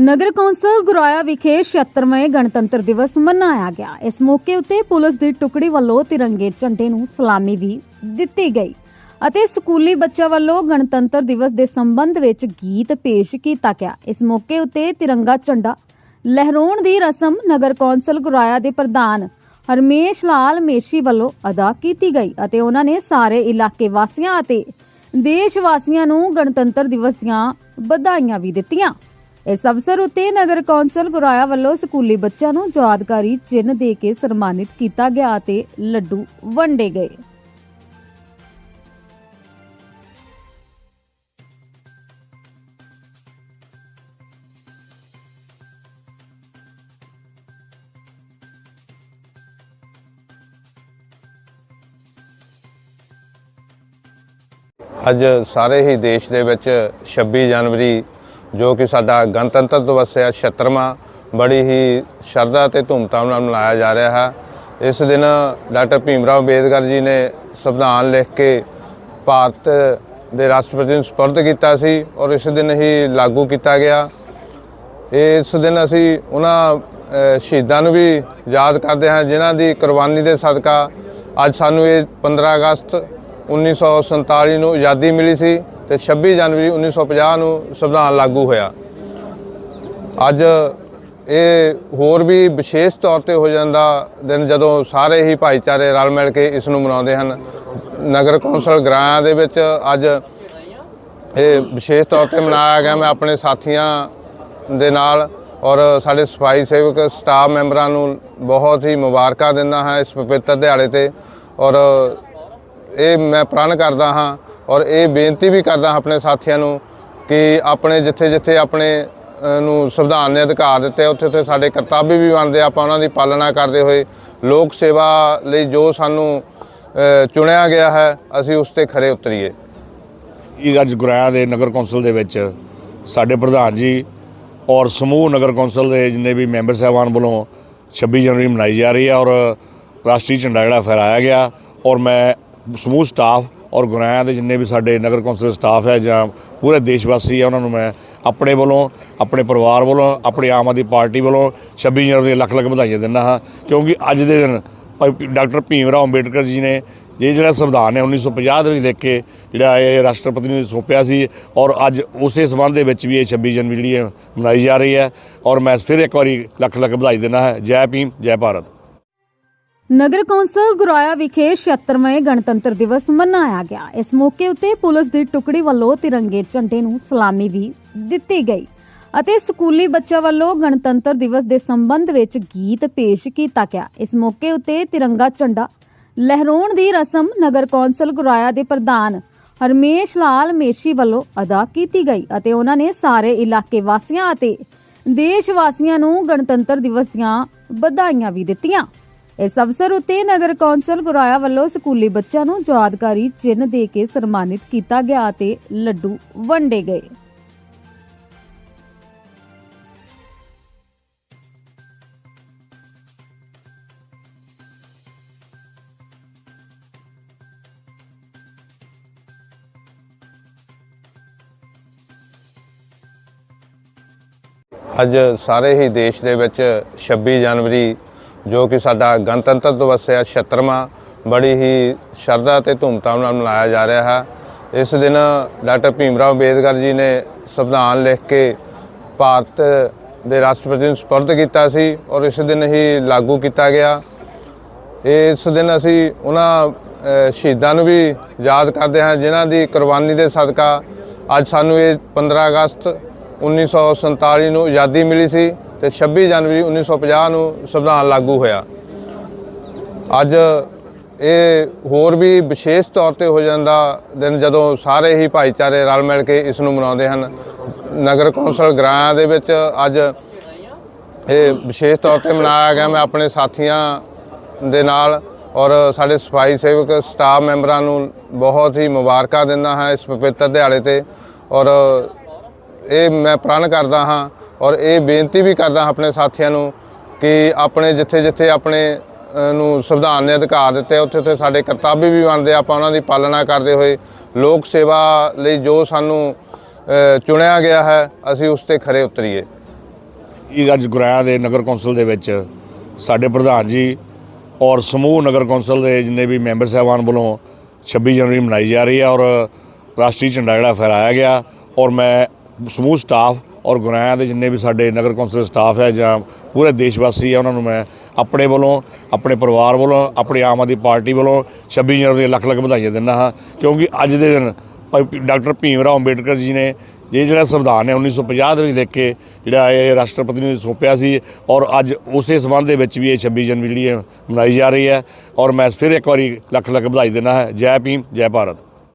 ਨਗਰ council ਗੁਰਾਇਆ ਵਿਖੇ 76ਵੇਂ ਗਣਤੰਤਰ ਦਿਵਸ ਮਨਾਇਆ ਗਿਆ। ਇਸ ਮੌਕੇ ਉੱਤੇ ਪੁਲਿਸ ਦੀ ਟੁਕੜੀ ਵੱਲੋਂ ਤਿਰੰਗੇ ਝੰਡੇ ਨੂੰ ਸਲਾਮੀ ਵੀ ਦਿੱਤੀ ਗਈ ਅਤੇ ਸਕੂਲੀ ਬੱਚਿਆਂ ਵੱਲੋਂ ਗਣਤੰਤਰ ਦਿਵਸ ਦੇ ਸੰਬੰਧ ਵਿੱਚ ਗੀਤ ਪੇਸ਼ ਕੀਤਾ ਗਿਆ। ਇਸ ਮੌਕੇ ਉੱਤੇ ਤਿਰੰਗਾ ਝੰਡਾ ਲਹਿਰਾਉਣ ਦੀ ਰਸਮ ਨਗਰ ਕੌਂਸਲ ਗੁਰਾਇਆ ਦੇ ਪ੍ਰਧਾਨ ਹਰਮੇਸ਼ ਲਾਲ ਮੇਸ਼ੀ ਵੱਲੋਂ ਅਦਾ ਕੀਤੀ ਗਈ ਅਤੇ ਉਹਨਾਂ ਨੇ ਸਾਰੇ ਇਲਾਕੇ ਵਾਸੀਆਂ ਅਤੇ ਦੇਸ਼ ਵਾਸੀਆਂ ਨੂੰ ਗਣਤੰਤਰ ਦਿਵਸ ਦੀਆਂ ਵਧਾਈਆਂ ਵੀ ਦਿੱਤੀਆਂ। ਇਸ ਅਵਸਰ ਉੱਤੇ ਨਗਰ ਕੌਂਸਲ ਗੁਰਾਇਆ ਵੱਲੋਂ ਸਕੂਲੀ ਬੱਚਿਆਂ ਨੂੰ ਯਾਦਗਾਰੀ ਚਿੰਨ੍ਹ ਦੇ ਕੇ ਸਨਮਾਨਿਤ ਕੀਤਾ ਗਿਆ ਤੇ ਲੱਡੂ ਵੰਡੇ ਗਏ। ਅੱਜ ਸਾਰੇ ਹੀ ਦੇਸ਼ ਦੇ ਵਿੱਚ 26 ਜਨਵਰੀ ਜੋ ਕਿ ਸਾਡਾ ਗਣਤੰਤਰ ਦਿਵਸ ਹੈ 76ਵਾਂ ਬੜੀ ਹੀ ਸ਼ਰਧਾ ਤੇ ਧੂਮਧਾਮ ਨਾਲ ਮਨਾਇਆ ਜਾ ਰਿਹਾ ਹੈ। ਇਸ ਦਿਨ ਡਾਕਟਰ ਭੀਮ ਭੀਮਰਾਓ ਅੰਬੇਦਕਰ ਜੀ ਨੇ ਸੰਵਿਧਾਨ ਲਿਖ ਕੇ ਭਾਰਤ ਦੇ ਰਾਸ਼ਟਰਪਤੀ ਨੂੰ ਸਪੁਰਦ ਕੀਤਾ ਸੀ ਔਰ ਇਸ ਦਿਨ ਹੀ ਲਾਗੂ ਕੀਤਾ ਗਿਆ। ਇਸ ਦਿਨ ਅਸੀਂ ਉਹਨਾਂ ਸ਼ਹੀਦਾਂ ਨੂੰ ਵੀ ਯਾਦ ਕਰਦੇ ਹਾਂ, ਜਿਨ੍ਹਾਂ ਦੀ ਕੁਰਬਾਨੀ ਦੇ ਸਦਕਾ ਅੱਜ ਸਾਨੂੰ ਇਹ 15 ਅਗਸਤ 1947 ਨੂੰ ਆਜ਼ਾਦੀ ਮਿਲੀ ਸੀ। ਤੇ 26 ਜਨਵਰੀ 1950 ਨੂੰ ਸੰਵਿਧਾਨ ਲਾਗੂ ਹੋਇਆ। ਅੱਜ ਇਹ ਹੋਰ ਵੀ ਵਿਸ਼ੇਸ਼ ਤੌਰ ਤੇ ਹੋ ਜਾਂਦਾ ਦਿਨ ਜਦੋਂ ਸਾਰੇ ਹੀ ਭਾਈਚਾਰੇ ਰਲ ਮਿਲ ਕੇ ਇਸ ਨੂੰ ਮਨਾਉਂਦੇ ਹਨ। ਨਗਰ ਕੌਂਸਲ ਗ੍ਰਾਂ ਦੇ ਵਿੱਚ ਅੱਜ ਇਹ ਵਿਸ਼ੇਸ਼ ਤੌਰ ਤੇ ਮਨਾਇਆ ਗਿਆ। ਮੈਂ ਆਪਣੇ ਸਾਥੀਆਂ ਦੇ ਨਾਲ ਔਰ ਸਾਡੇ ਸਫ਼ਾਈ ਸੇਵਕ ਸਟਾਫ ਮੈਂਬਰਾਂ ਨੂੰ ਬਹੁਤ ਹੀ ਮੁਬਾਰਕਾਂ ਦਿੰਦਾ ਹਾਂ ਇਸ ਪਵਿੱਤਰ ਦਿਹਾੜੇ ਤੇ। ਔਰ ਇਹ ਮੈਂ ਪ੍ਰਣ ਕਰਦਾ ਹਾਂ ਔਰ ਇਹ ਬੇਨਤੀ ਵੀ ਕਰਦਾ ਆਪਣੇ ਸਾਥੀਆਂ ਨੂੰ ਕਿ ਆਪਣੇ ਜਿੱਥੇ ਜਿੱਥੇ ਆਪਣੇ ਨੂੰ ਸੰਵਿਧਾਨ ਨੇ ਅਧਿਕਾਰ ਦਿੱਤੇ ਉੱਥੇ ਉੱਥੇ ਸਾਡੇ ਕਰਤੱਵ ਵੀ ਬਣਦੇ ਆਪਾਂ ਉਹਨਾਂ ਦੀ ਪਾਲਣਾ ਕਰਦੇ ਹੋਏ ਲੋਕ ਸੇਵਾ ਲਈ ਜੋ ਸਾਨੂੰ ਚੁਣਿਆ ਗਿਆ ਹੈ, ਅਸੀਂ ਉਸ ਤੇ ਖਰੇ ਉਤਰੀਏ। ਇਹ ਅੱਜ ਗੁਰਾਇਆ ਦੇ ਨਗਰ ਕੌਂਸਲ ਦੇ ਵਿੱਚ ਸਾਡੇ ਪ੍ਰਧਾਨ ਜੀ ਔਰ ਸਮੂਹ ਨਗਰ ਕੌਂਸਲ ਦੇ ਜਿੰਨੇ ਵੀ ਮੈਂਬਰ ਸਾਹਿਬਾਨ ਵੱਲੋਂ 26 ਜਨਵਰੀ ਮਨਾਈ ਜਾ ਰਹੀ ਹੈ ਔਰ ਰਾਸ਼ਟਰੀ ਝੰਡਾ ਜਿਹੜਾ ਫਹਿਰਾਇਆ ਗਿਆ ਔਰ ਮੈਂ ਸਮੂਹ ਸਟਾਫ ਔਰ ਗੁਰਾਇਆ ਦੇ ਜਿੰਨੇ ਵੀ ਸਾਡੇ ਨਗਰ ਕੌਂਸਲ ਸਟਾਫ ਹੈ ਜਾਂ ਪੂਰੇ ਦੇਸ਼ ਵਾਸੀ ਹੈ, ਉਹਨਾਂ ਨੂੰ ਮੈਂ ਆਪਣੇ ਵੱਲੋਂ, ਆਪਣੇ ਪਰਿਵਾਰ ਵੱਲੋਂ, ਆਪਣੇ ਆਮ ਆਦਮੀ ਪਾਰਟੀ ਵੱਲੋਂ 26 ਜਨਵਰੀ ਦੀਆਂ ਲੱਖ ਲੱਖ ਵਧਾਈਆਂ ਦਿੰਦਾ ਹਾਂ। ਕਿਉਂਕਿ ਅੱਜ ਦੇ ਦਿਨ ਡਾਕਟਰ ਭੀਮ ਰਾਓ ਅੰਬੇਡਕਰ ਜੀ ਨੇ ਇਹ ਜਿਹੜਾ ਸੰਵਿਧਾਨ ਹੈ 1950 ਦੇ ਵਿੱਚ ਲਿਖ ਕੇ ਜਿਹੜਾ ਇਹ ਰਾਸ਼ਟਰਪਤੀ ਨੂੰ ਸੌਂਪਿਆ ਸੀ ਔਰ ਅੱਜ ਉਸੇ ਸਬੰਧ ਦੇ ਵਿੱਚ ਵੀ ਇਹ 26 ਜਨਵਰੀ ਜਿਹੜੀ ਹੈ ਮਨਾਈ ਜਾ ਰਹੀ ਹੈ। ਔਰ ਮੈਂ ਫਿਰ ਇੱਕ ਵਾਰੀ ਲੱਖ ਲੱਖ ਵਧਾਈ ਦਿੰਦਾ ਹਾਂ। ਜੈ ਭੀਮ, ਜੈ ਭਾਰਤ। ਨਗਰ ਕੌਂਸਲ ਗੁਰਾਇਆ ਵਿਖੇ 76ਵੇਂ ਗਣਤੰਤਰ ਦਿਵਸ ਮਨਾਇਆ ਗਿਆ। ਇਸ ਮੌਕੇ ਉੱਤੇ ਪੁਲਿਸ ਦੀ ਟੁਕੜੀ ਵੱਲੋਂ ਤਿਰੰਗੇ ਝੰਡੇ ਨੂੰ ਸਲਾਮੀ ਵੀ ਦਿੱਤੀ ਗਈ ਅਤੇ ਸਕੂਲੀ ਬੱਚਿਆਂ ਵੱਲੋਂ ਗਣਤੰਤਰ ਦਿਵਸ ਦੇ ਸੰਬੰਧ ਵਿੱਚ ਗੀਤ ਪੇਸ਼ ਕੀਤਾ ਗਿਆ। ਇਸ ਮੌਕੇ ਉੱਤੇ ਤਿਰੰਗਾ ਝੰਡਾ ਲਹਿਰਾਉਣ ਦੀ ਰਸਮ ਨਗਰ ਕੌਂਸਲ ਗੁਰਾਇਆ ਦੇ ਪ੍ਰਧਾਨ ਹਰਮੇਸ਼ ਲਾਲ ਮੇਸ਼ੀ ਵੱਲੋਂ ਅਦਾ ਕੀਤੀ ਗਈ ਅਤੇ ਉਹਨਾਂ ਨੇ ਸਾਰੇ ਇਲਾਕੇ ਵਾਸੀਆਂ ਅਤੇ ਦੇਸ਼ ਵਾਸੀਆਂ ਨੂੰ ਗਣਤੰਤਰ ਦਿਵਸ ਦੀਆਂ ਵਧਾਈਆਂ ਵੀ ਦਿੱਤੀਆਂ। ਇਸ ਅਵਸਰ ਉੱਤੇ ਨਗਰ ਕੌਂਸਲ ਗੁਰਾਇਆ ਵੱਲੋਂ ਸਕੂਲੀ ਬੱਚਿਆਂ ਨੂੰ ਯਾਦਗਾਰੀ ਚਿੰਨ੍ਹ ਦੇ ਕੇ ਸਨਮਾਨਿਤ ਕੀਤਾ ਗਿਆ ਤੇ ਲੱਡੂ ਵੰਡੇ ਗਏ। ਅੱਜ ਸਾਰੇ ਹੀ ਦੇਸ਼ ਦੇ ਵਿੱਚ 26 ਜਨਵਰੀ ਜੋ ਕਿ ਸਾਡਾ ਗਣਤੰਤਰ ਦਿਵਸ ਹੈ 76ਵਾਂ ਬੜੀ ਹੀ ਸ਼ਰਧਾ ਤੇ ਧੂਮਧਾਮ ਨਾਲ ਮਨਾਇਆ ਜਾ ਰਿਹਾ ਹੈ। ਇਸ ਦਿਨ ਡਾਕਟਰ ਭੀਮਰਾਓ ਅੰਬੇਦਕਰ ਜੀ ਨੇ ਸੰਵਿਧਾਨ ਲਿਖ ਕੇ ਭਾਰਤ ਦੇ ਰਾਸ਼ਟਰਪਤੀ ਨੂੰ ਸਪੁਰਦ ਕੀਤਾ ਸੀ ਔਰ ਇਸ ਦਿਨ ਹੀ ਲਾਗੂ ਕੀਤਾ ਗਿਆ। ਇਸ ਦਿਨ ਅਸੀਂ ਉਹਨਾਂ ਸ਼ਹੀਦਾਂ ਨੂੰ ਵੀ ਯਾਦ ਕਰਦੇ ਹਾਂ, ਜਿਨ੍ਹਾਂ ਦੀ ਕੁਰਬਾਨੀ ਦੇ ਸਦਕਾ ਅੱਜ ਸਾਨੂੰ ਇਹ 15 ਅਗਸਤ 1947 ਨੂੰ ਆਜ਼ਾਦੀ ਮਿਲੀ ਸੀ। ਤੇ 26 ਜਨਵਰੀ 1950 ਨੂੰ ਸੰਵਿਧਾਨ ਲਾਗੂ ਹੋਇਆ। ਅੱਜ ਇਹ ਹੋਰ ਵੀ ਵਿਸ਼ੇਸ਼ ਤੌਰ ਤੇ ਹੋ ਜਾਂਦਾ ਦਿਨ ਜਦੋਂ ਸਾਰੇ ਹੀ ਭਾਈਚਾਰੇ ਰਲ ਮਿਲ ਕੇ ਇਸ ਨੂੰ ਮਨਾਉਂਦੇ ਹਨ। ਨਗਰ ਕੌਂਸਲ ਗ੍ਰਾਂ ਦੇ ਵਿੱਚ ਅੱਜ ਇਹ ਵਿਸ਼ੇਸ਼ ਤੌਰ ਤੇ ਮਨਾਇਆ ਗਿਆ। ਮੈਂ ਆਪਣੇ ਸਾਥੀਆਂ ਦੇ ਨਾਲ ਔਰ ਸਾਡੇ ਸਫ਼ਾਈ ਸੇਵਕ ਸਟਾਫ ਮੈਂਬਰਾਂ ਨੂੰ ਬਹੁਤ ਹੀ ਮੁਬਾਰਕਾਂ ਦਿੰਦਾ ਹਾਂ ਇਸ ਪਵਿੱਤਰ ਦਿਹਾੜੇ ਤੇ। ਔਰ ਇਹ ਮੈਂ ਪ੍ਰਣ ਕਰਦਾ ਹਾਂ ਔਰ ਇਹ ਬੇਨਤੀ ਵੀ ਕਰਦਾ ਹਾਂ ਆਪਣੇ ਸਾਥੀਆਂ ਨੂੰ ਕਿ ਆਪਣੇ ਜਿੱਥੇ ਜਿੱਥੇ ਆਪਣੇ ਨੂੰ ਸੰਵਿਧਾਨ ਨੇ ਅਧਿਕਾਰ ਦਿੱਤੇ, ਉੱਥੇ ਉੱਥੇ ਸਾਡੇ ਕਰਤੱਵ ਵੀ ਬਣਦੇ, ਆਪਾਂ ਉਹਨਾਂ ਦੀ ਪਾਲਣਾ ਕਰਦੇ ਹੋਏ ਲੋਕ ਸੇਵਾ ਲਈ ਜੋ ਸਾਨੂੰ ਚੁਣਿਆ ਗਿਆ ਹੈ, ਅਸੀਂ ਉਸ ਤੇ ਖਰੇ ਉਤਰੀਏ। ਇਹ ਅੱਜ ਗੁਰਾਇਆ ਦੇ ਨਗਰ ਕੌਂਸਲ ਦੇ ਵਿੱਚ ਸਾਡੇ ਪ੍ਰਧਾਨ ਜੀ ਔਰ ਸਮੂਹ ਨਗਰ ਕੌਂਸਲ ਦੇ ਜਿੰਨੇ ਵੀ ਮੈਂਬਰ ਸਾਹਿਬਾਨ ਵੱਲੋਂ 26 ਜਨਵਰੀ ਮਨਾਈ ਜਾ ਰਹੀ ਹੈ ਔਰ ਰਾਸ਼ਟਰੀ ਝੰਡਾ ਜਿਹੜਾ ਫਹਿਰਾਇਆ ਗਿਆ ਔਰ ਮੈਂ ਸਮੂਹ ਸਟਾਫ ਔਰ ਗੁਰਾਇਆ ਦੇ ਜਿੰਨੇ ਵੀ ਸਾਡੇ ਨਗਰ ਕੌਂਸਲ ਸਟਾਫ ਹੈ ਜਾਂ ਪੂਰੇ ਦੇਸ਼ ਵਾਸੀ ਹੈ, ਉਹਨਾਂ ਨੂੰ ਮੈਂ ਆਪਣੇ ਵੱਲੋਂ, ਆਪਣੇ ਪਰਿਵਾਰ ਵੱਲੋਂ, ਆਪਣੀ ਆਮ ਆਦਮੀ ਪਾਰਟੀ ਵੱਲੋਂ 26 ਜਨਵਰੀ ਦੀਆਂ ਲੱਖ ਲੱਖ ਵਧਾਈਆਂ ਦਿੰਦਾ ਹਾਂ। ਕਿਉਂਕਿ ਅੱਜ ਦੇ ਦਿਨ ਡਾਕਟਰ ਭੀਮ ਰਾਓ ਅੰਬੇਡਕਰ ਜੀ ਨੇ ਇਹ ਜਿਹੜਾ ਸੰਵਿਧਾਨ ਹੈ 1950 ਦੇ ਵਿੱਚ ਲਿਖ ਕੇ ਜਿਹੜਾ ਇਹ ਰਾਸ਼ਟਰਪਤੀ ਨੂੰ ਸੌਂਪਿਆ ਸੀ ਔਰ ਅੱਜ ਉਸੇ ਸੰਬੰਧ ਦੇ ਵਿੱਚ ਵੀ ਇਹ 26 ਜਨਵਰੀ ਜਿਹੜੀ ਹੈ ਮਨਾਈ ਜਾ ਰਹੀ ਹੈ। ਔਰ ਮੈਂ ਫਿਰ ਇੱਕ ਵਾਰੀ ਲੱਖ ਲੱਖ ਵਧਾਈ ਦਿੰਦਾ ਹਾਂ। ਜੈ ਭੀਮ, ਜੈ ਭਾਰਤ।